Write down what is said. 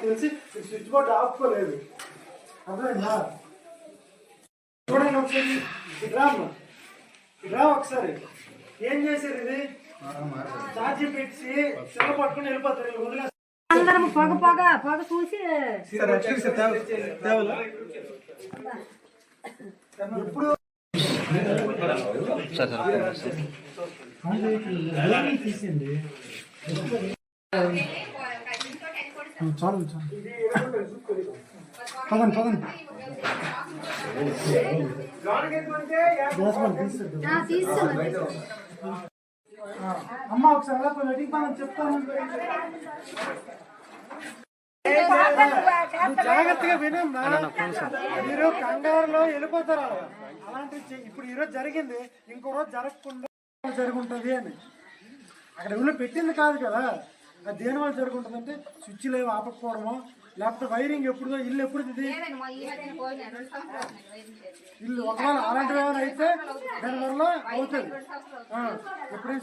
నాకు తెలిసి switch board ఆపుకోలేదు. అర్థమైందా? చూడండి ఒకసారి. ఇటు రా ఒకసారి. ఏం చేశారు ఇది? ఛార్జీ పెట్టి సెల పట్టుకుని వెళ్ళిపోతారు వీళ్ళు వదిలేస్తారు అందరం పొగ పొగ పొగ చూసి. ఇప్పుడు తీసింది చాలు పదండి పదండి అమ్మ ఒకసారి వెయిటింగ్ పని చెప్తాను జాగ్రత్తగా వినమ్మా మీరు కంగారులో వెళ్ళిపోతారు అలాంటి ఇప్పుడు ఈ రోజు జరిగింది ఇంకో రోజు జరగకుండా జరుగుంటది అని అక్కడ ఊళ్ళో పెట్టింది కాదు కదా అది దేని వల్ల జరుగుంటుంది అంటే స్విచ్లు ఏమి ఆపకపోవడమో? లేకపోతే వైరింగ్ ఎప్పుడుదో? ఇల్లు ఎప్పుడు ఇది ఇల్లు ఒకవేళ అలాంటివి ఏమైనా అయితే దానివల్ల అవుతుంది. ఎప్పుడైనా